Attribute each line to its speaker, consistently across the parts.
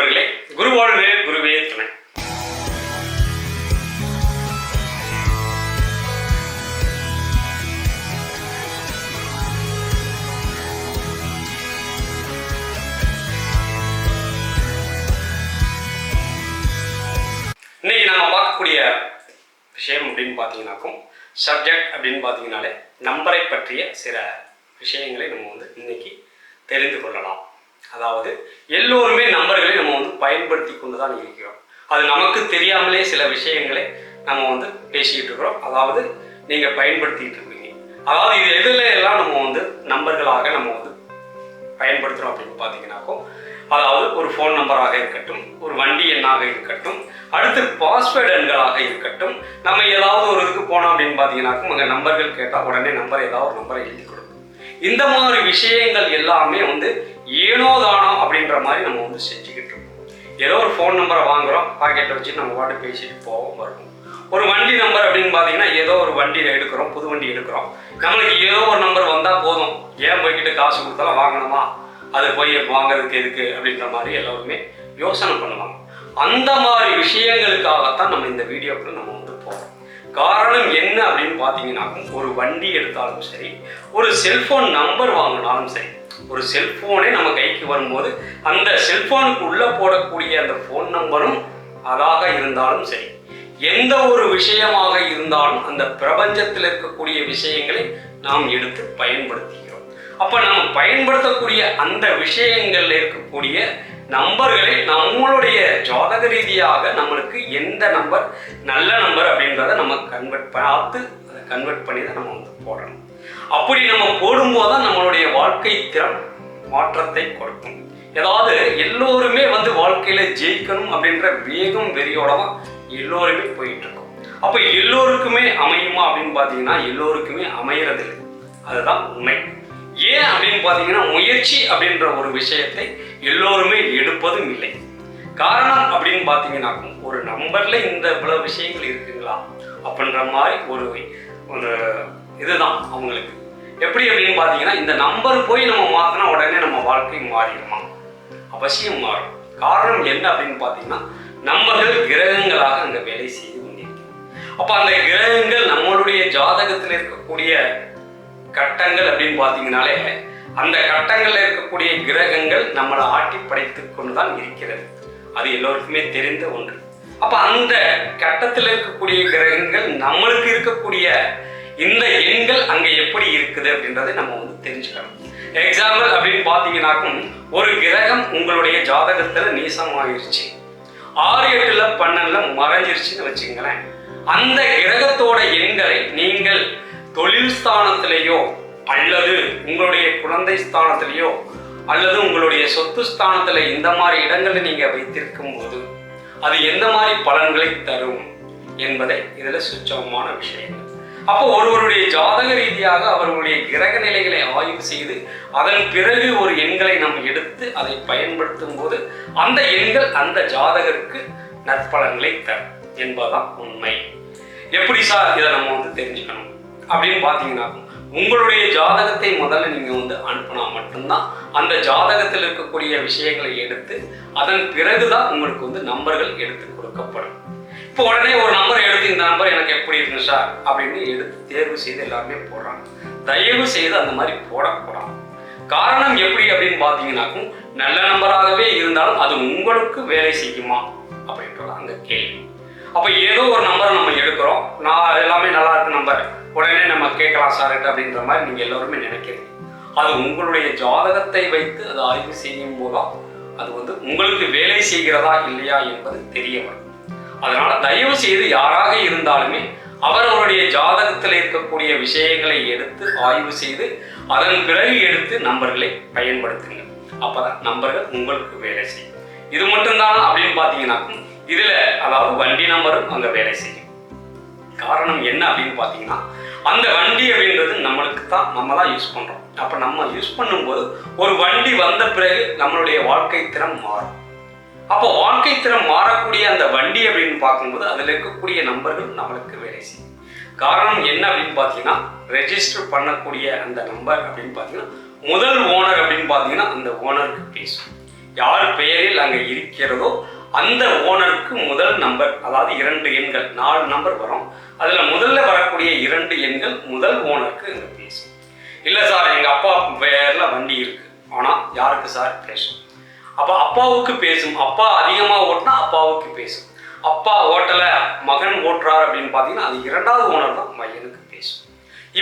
Speaker 1: நண்பர்களே குருவாழ்வு குருவே துணை. இன்னைக்கு நம்ம பார்க்கக்கூடிய விஷயம் அப்படின்னு பார்த்தீங்கன்னாக்கும் சப்ஜெக்ட் அப்படின்னு பார்த்தீங்கனாலே நம்பரை பற்றிய சில விஷயங்களை நம்ம வந்து இன்னைக்கு தெரிந்து கொள்ளலாம். அதாவது எல்லோருமே பயன்படுத்தி கொண்டு தான் இருக்கிறோம். அது நமக்கு தெரியாமலே சில விஷயங்களை நம்ம வந்து பேசிக்கிட்டு இருக்கிறோம். அதாவது நீங்கள் பயன்படுத்திக்கிட்டு இருக்கீங்க. அதாவது இது எதுல எல்லாம் நம்ம வந்து நம்பர்களாக நம்ம வந்து பயன்படுத்துகிறோம் அப்படின்னு பார்த்தீங்கன்னாக்கும் அதாவது ஒரு ஃபோன் நம்பராக இருக்கட்டும் ஒரு வண்டி எண்ணாக இருக்கட்டும் அடுத்து பாஸ்வேர்டு எண்களாக இருக்கட்டும் நம்ம ஏதாவது ஒரு இதுக்கு போனோம் அப்படின்னு பார்த்தீங்கன்னாக்கும் அங்கே நம்பர்கள் கேட்டால் உடனே நம்பர் ஏதாவது ஒரு நம்பரை எழுதி கொடுக்கும் இந்த மாதிரி விஷயங்கள் எல்லாமே வந்து ஏனோதானோ அப்படின்ற மாதிரி நம்ம வந்து செஞ்சுக்கிட்டு இருக்கோம் ஏதோ ஒரு ஃபோன் நம்பரை வாங்குறோம் பாக்கெட்டில் வச்சு நம்ம பாட்டு பேசிட்டு போவோம் வருவோம். ஒரு வண்டி நம்பர் அப்படின்னு பார்த்தீங்கன்னா ஏதோ ஒரு வண்டியில் எடுக்கிறோம் புது வண்டி எடுக்கிறோம். நம்மளுக்கு ஏதோ ஒரு நம்பர் வந்தால் போதும். ஏன் போய்கிட்டு காசு கொடுத்தாலும் வாங்கணுமா? அது போய் வாங்குறதுக்கு எதுக்கு அப்படின்ற மாதிரி எல்லோருமே யோசனை பண்ணுவாங்க. அந்த மாதிரி விஷயங்களுக்காகத்தான் நம்ம இந்த வீடியோக்குள்ள நம்ம வந்து போகிறோம் காரணம் என்ன அப்படின்னு பார்த்தீங்கன்னா ஒரு வண்டி எடுத்தாலும் சரி ஒரு செல்ஃபோன் நம்பர் வாங்கினாலும் சரி ஒரு செல்ஃபோனே நம்ம கைக்கு வரும்போது அந்த செல்ஃபோனுக்கு உள்ளே போடக்கூடிய அந்த ஃபோன் நம்பரும் அதாக இருந்தாலும் சரி. எந்த ஒரு விஷயமாக இருந்தாலும் அந்த பிரபஞ்சத்தில் இருக்கக்கூடிய விஷயங்களை நாம் எடுத்து பயன்படுத்துகிறோம். அப்போ நம்ம பயன்படுத்தக்கூடிய அந்த விஷயங்களில் இருக்கக்கூடிய நம்பர்களை நம்மளுடைய ஜாதக ரீதியாக நம்மளுக்கு எந்த நம்பர் நல்ல நம்பர் அப்படின்றத நம்ம கன்வெர்ட் பார்த்து அதை கன்வெர்ட் பண்ணி தான் நம்ம வந்து போடணும். அப்படி நம்ம போடும்போது தான் நம்மளுடைய வாழ்க்கை திறம் மாற்றத்தை கொடுக்கும். ஏதாவது எல்லோருமே வந்து வாழ்க்கையில ஜெயிக்கணும் அப்படின்ற வேகம் வெறியோட தான் எல்லோருமே போயிட்டு இருக்கோம் அப்ப எல்லோருக்குமே அமையுமா அப்படின்னு பார்த்தீங்கன்னா எல்லோருக்குமே அமையறதில்லை. அதுதான் உண்மை. ஏன் அப்படின்னு பார்த்தீங்கன்னா முயற்சி அப்படின்ற ஒரு விஷயத்தை எல்லோருமே எடுப்பதும் இல்லை. காரணம் அப்படின்னு பார்த்தீங்கன்னா ஒரு நம்பர்ல இந்த இவ்வளவு விஷயங்கள் இருக்குங்களா? அப்படின்ற மாதிரி ஒரு ஒரு இதுதான் அவங்களுக்கு. எப்படி அப்படின்னு பார்த்தீங்கன்னா இந்த நம்பர் போய் நம்ம மாற்றினா உடனே நம்ம வாழ்க்கை மாறிடுமா? அவசியம் மாறும். காரணம் என்ன அப்படின்னு பார்த்தீங்கன்னா நம்பர்கள் கிரகங்களாக அங்கே வேலை செய்து கொண்டிருக்கிறது. அப்போ அந்த கிரகங்கள் நம்மளுடைய ஜாதகத்தில் இருக்கக்கூடிய கட்டங்கள் அப்படின்னு பார்த்தீங்கனாலே அந்த கட்டங்களில் இருக்கக்கூடிய கிரகங்கள் நம்மளை ஆட்டி படைத்து கொண்டு தான் இருக்கிறது. அது எல்லோருக்குமே தெரிந்த ஒன்று. அப்போ அந்த கட்டத்தில் இருக்கக்கூடிய கிரகங்கள் நம்மளுக்கு இருக்கக்கூடிய இந்த எண்கள் அங்கே எப்படி இருக்குது அப்படின்றதை நம்ம வந்து தெரிஞ்சுக்கணும். எக்ஸாம்பிள் அப்படின்னு பார்த்தீங்கன்னாக்கும் ஒரு கிரகம் உங்களுடைய ஜாதகத்தில் நீசமாயிருச்சு. ஆறு எட்டுல பன்னெண்டுல மறைஞ்சிருச்சுன்னு வச்சுங்களேன் அந்த கிரகத்தோட எண்களை நீங்கள் தொழில் ஸ்தானத்திலேயோ அல்லது உங்களுடைய குழந்தை ஸ்தானத்திலேயோ அல்லது உங்களுடைய சொத்து ஸ்தானத்தில் இந்த மாதிரி இடங்களை நீங்கள் வைத்திருக்கும் போது அது எந்த மாதிரி பலன்களை தரும் என்பதை இதில் சுச்சமமான விஷயங்கள் அப்போ ஒருவருடைய ஜாதக ரீதியாக அவர்களுடைய கிரக நிலைகளை ஆய்வு செய்து அதன் பிறகு ஒரு எண்களை நாம் எடுத்து அதை பயன்படுத்தும் போது அந்த எண்கள் அந்த ஜாதகருக்கு நற்பலன்களை தரும் என்பதுதான் உண்மை. எப்படி சார் இதை நம்ம வந்து தெரிஞ்சுக்கணும்? அப்படின்னு பார்த்தீங்கன்னா உங்களுடைய ஜாதகத்தை முதல்ல நீங்கள் வந்து அனுப்புனா மட்டும்தான் அந்த ஜாதகத்தில் இருக்கக்கூடிய விஷயங்களை எடுத்து அதன் பிறகுதான் உங்களுக்கு வந்து நம்பர்கள் எடுத்து கொடுக்கப்படும். இப்போ உடனே ஒரு நம்பர் எடுத்து இந்த நம்பர் எனக்கு எப்படி இருக்கு சார் அப்படின்னு எடுத்து தேர்வு செய்து எல்லாருமே போடுறாங்க. தயவு செய்து அந்த மாதிரி போடக்கூடாது. காரணம் எப்படி அப்படின்னு பார்த்தீங்கன்னாக்கும் நல்ல நம்பராகவே இருந்தாலும் அது உங்களுக்கு வேலை செய்யுமா அப்படின்றது அந்த கேள்வி. அப்போ ஏதோ ஒரு நம்பரை நம்ம எடுக்கிறோம். நான் எல்லாமே நல்லா இருக்கு நம்பர் உடனே நம்ம கேட்கலாம் சார் அப்படின்ற மாதிரி நீங்கள் எல்லோருமே நினைக்கிறீங்க அது உங்களுடைய ஜாதகத்தை வைத்து அதை ஆய்வு செய்யும் போதும் அது வந்து உங்களுக்கு வேலை செய்கிறதா இல்லையா என்பது தெரிய வரும். அதனால தயவு செய்து யாராக இருந்தாலுமே அவரவருடைய ஜாதகத்தில் இருக்கக்கூடிய விஷயங்களை எடுத்து ஆய்வு செய்து அதன் பிறகு எடுத்து நம்பர்களை பயன்படுத்துங்க அப்பதான் நம்பர்கள் உங்களுக்கு வேலை செய்யும். இது மட்டும்தான் அப்படின்னு பார்த்தீங்கன்னா இதுல அதாவது வண்டி நம்பரும் அங்க வேலை செய்யும். காரணம் என்ன அப்படின்னு பார்த்தீங்கன்னா அந்த வண்டி அப்படின்றது நம்மளுக்கு தான் நம்ம தான் யூஸ் பண்றோம். அப்ப நம்ம யூஸ் பண்ணும்போது ஒரு வண்டி வந்த பிறகு நம்மளுடைய வாழ்க்கை திறம் மாறும். அப்போ வாழ்க்கை திறம் மாறக்கூடிய அந்த வண்டி அப்படின்னு பார்க்கும்போது அதில் இருக்கக்கூடிய நம்பர்கள் நம்மளுக்கு வேலை செய்யும். காரணம் என்ன அப்படின்னு பார்த்தீங்கன்னா ரெஜிஸ்டர் பண்ணக்கூடிய அந்த நம்பர் அப்படின்னு பார்த்தீங்கன்னா முதல் ஓனர் அப்படின்னு பார்த்தீங்கன்னா அந்த ஓனருக்கு பேசும். யார் பெயரில் அங்கே இருக்கிறதோ அந்த ஓனருக்கு முதல் நம்பர் அதாவது இரண்டு எண்கள் நாலு நம்பர் வரும். அதில் முதல்ல வரக்கூடிய இரண்டு எண்கள் முதல் ஓனருக்கு அங்கே பேசும். இல்லை சார் எங்கள் அப்பா பேரில் வண்டி இருக்குது ஆனால் யாருக்கு சார் பேசும்? அப்போ அப்பாவுக்கு பேசும். அப்பா அதிகமாக ஓட்டினா அப்பாவுக்கு பேசும். அப்பா ஓட்டலை மகன் ஓட்டுறார் அப்படின்னு பார்த்தீங்கன்னா அது இரண்டாவது ஓனர் தான் மையனுக்கு பேசும்.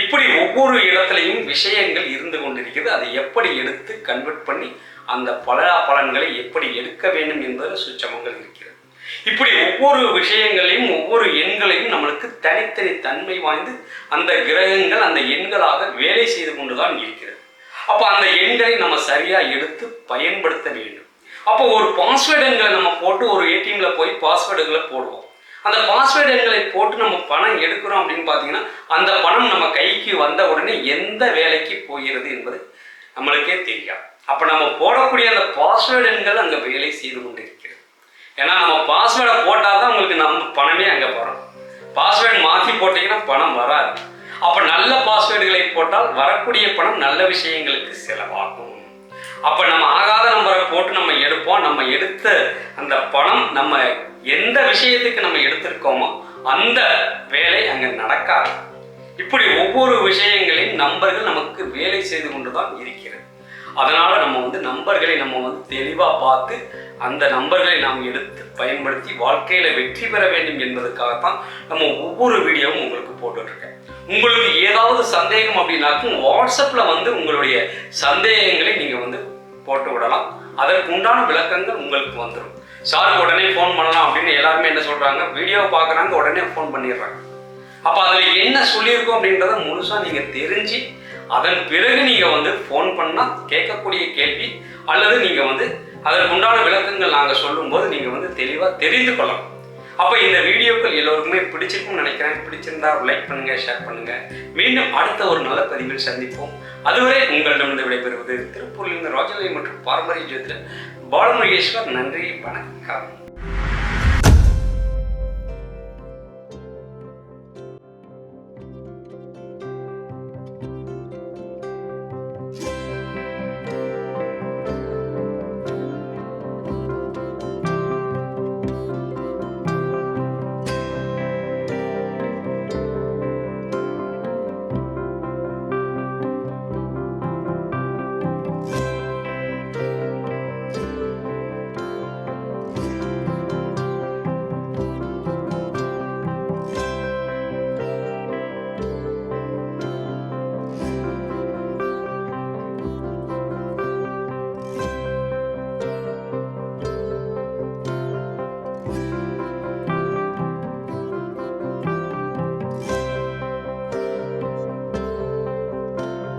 Speaker 1: இப்படி ஒவ்வொரு இடத்துலையும் விஷயங்கள் இருந்து கொண்டிருக்கிறது. அதை எப்படி எடுத்து கன்வெர்ட் பண்ணி அந்த பல பலன்களை எப்படி எடுக்க வேண்டும் என்பதில் சுச்சமங்கள் இருக்கிறது. இப்படி ஒவ்வொரு விஷயங்களையும் ஒவ்வொரு எண்களையும் நம்மளுக்கு தனித்தனி தன்மை வாய்ந்து அந்த கிரகங்கள் அந்த எண்களாக வேலை செய்து கொண்டுதான் இருக்கிறது. அப்போ அந்த எண்களை நம்ம சரியாக எடுத்து பயன்படுத்த வேண்டும். அப்போ ஒரு பாஸ்வேர்டு எண்களை நம்ம போட்டு ஒரு ஏடிஎம்ல போய் பாஸ்வேர்டுகளை போடுவோம். அந்த பாஸ்வேர்டு எண்களை போட்டு நம்ம பணம் எடுக்கிறோம் அப்படின்னு பார்த்தீங்கன்னா அந்த பணம் நம்ம கைக்கு வந்த உடனே எந்த வேலைக்கு போகிறது என்பது நம்மளுக்கே தெரியாது. அப்போ நம்ம போடக்கூடிய அந்த பாஸ்வேர்டு எண்கள் அங்கே வேலை செய்து கொண்டு இருக்கிறது ஏன்னா நம்ம பாஸ்வேர்டை போட்டால் தான் உங்களுக்கு நம்ம பணமே அங்கே வரும். பாஸ்வேர்டு மாற்றி போட்டீங்கன்னா பணம் வராது. அப்போ நல்ல பாஸ்வேர்டுகளை போட்டால் வரக்கூடிய பணம் நல்ல விஷயங்களுக்கு செலவாகும். அப்போ நம்ம ஆகாத நம்பரை போட்டு நம்ம எடுப்போம். நம்ம எடுத்த அந்த பணம் நம்ம எந்த விஷயத்துக்கு நம்ம எடுத்திருக்கோமோ அந்த வேலை அங்கே நடக்காது. இப்படி ஒவ்வொரு விஷயங்களையும் நம்பர்கள் நமக்கு வேலை செய்து கொண்டு தான் இருக்கிறது. அதனால் நம்ம வந்து நம்பர்களை நம்ம வந்து தெளிவாக பார்த்து அந்த நம்பர்களை நாம் எடுத்து பயன்படுத்தி வாழ்க்கையில் வெற்றி பெற வேண்டும் என்பதற்காகத்தான் நம்ம ஒவ்வொரு வீடியோவும் உங்களுக்கு போட்டுட்ருக்கேன். உங்களுக்கு ஏதாவது சந்தேகம் அப்படின்னாக்கும் வாட்ஸ்அப்பில் வந்து உங்களுடைய சந்தேகங்களை நீங்கள் வந்து போட்டு விடலாம். அதற்கு உண்டான விளக்கங்கள் உங்களுக்கு வந்துடும் சாருக்கு உடனே ஃபோன் பண்ணலாம் அப்படின்னு எல்லாருமே என்ன சொல்கிறாங்க வீடியோ பார்க்குறாங்க உடனே ஃபோன் பண்ணிடுறாங்க. அப்போ அதில் என்ன சொல்லியிருக்கோம் அப்படின்றத முழுசாக நீங்கள் தெரிஞ்சு அதன் பிறகு நீங்கள் வந்து ஃபோன் பண்ணால் கேட்கக்கூடிய கேள்வி அல்லது நீங்கள் வந்து அதற்கு உண்டான விளக்கங்கள் நாங்கள் சொல்லும்போது நீங்கள் வந்து தெளிவாக தெரிந்து கொள்ளலாம். அப்போ இந்த வீடியோக்கள் எல்லோருக்குமே பிடிச்சிருக்கும்னு நினைக்கிறேன். பிடிச்சிருந்தா லைக் பண்ணுங்க ஷேர் பண்ணுங்க. மீண்டும் அடுத்த ஒரு நல்ல பதிவில் சந்திப்போம். அதுவரை உங்களிடமிருந்து விடைபெறுவது திருப்பூரிலிருந்து ராஜலை மற்றும் பாரம்பரிய ஜோதிடர் பாலமுருகேஸ்வர். நன்றி வணக்கம்.